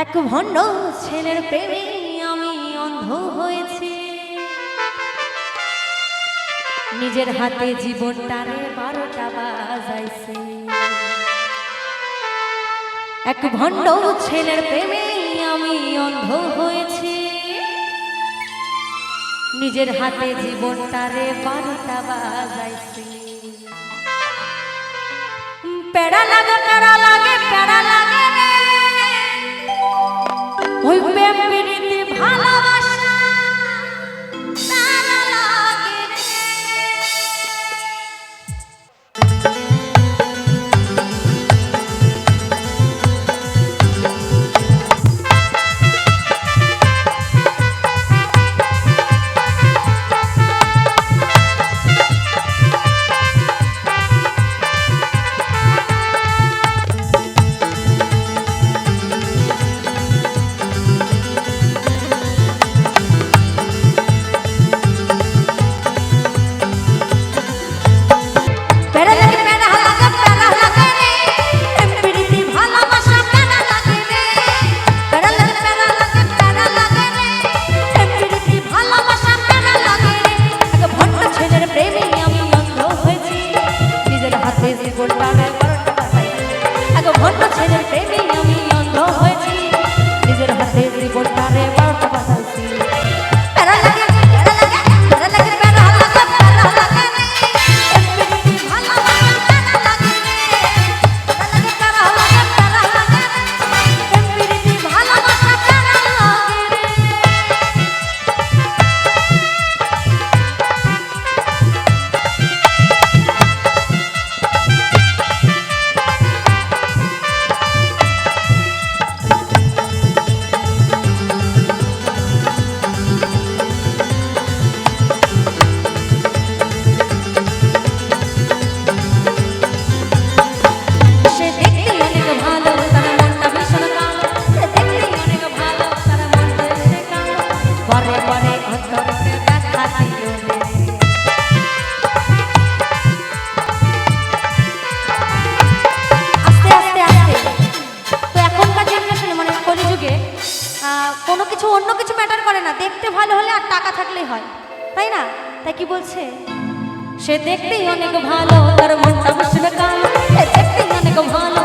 এক ভণ্ড ছেলের প্রেমে আমি অন্ধ হয়েছি। নিজের হাতে জীবনটারে বারোটা বাজাইছে। এক ভণ্ড ছেলের প্রেমে আমি অন্ধ হয়েছি। নিজের হাতে জীবনটারে বারোটা বাজাইছে। প্যারা লাগে প্যারা লাগে। ভণ্ড ছেলের প্রেমে কোনো কিছু অন্য কিছু ম্যাটার করে না। দেখতে ভালো হলে আর টাকা থাকলেই হয়। তাই না? তাই কি বলছে? সে দেখতেই অনেক ভালো, তার মনটা বসবে কালো। দেখতেই অনেক ভালো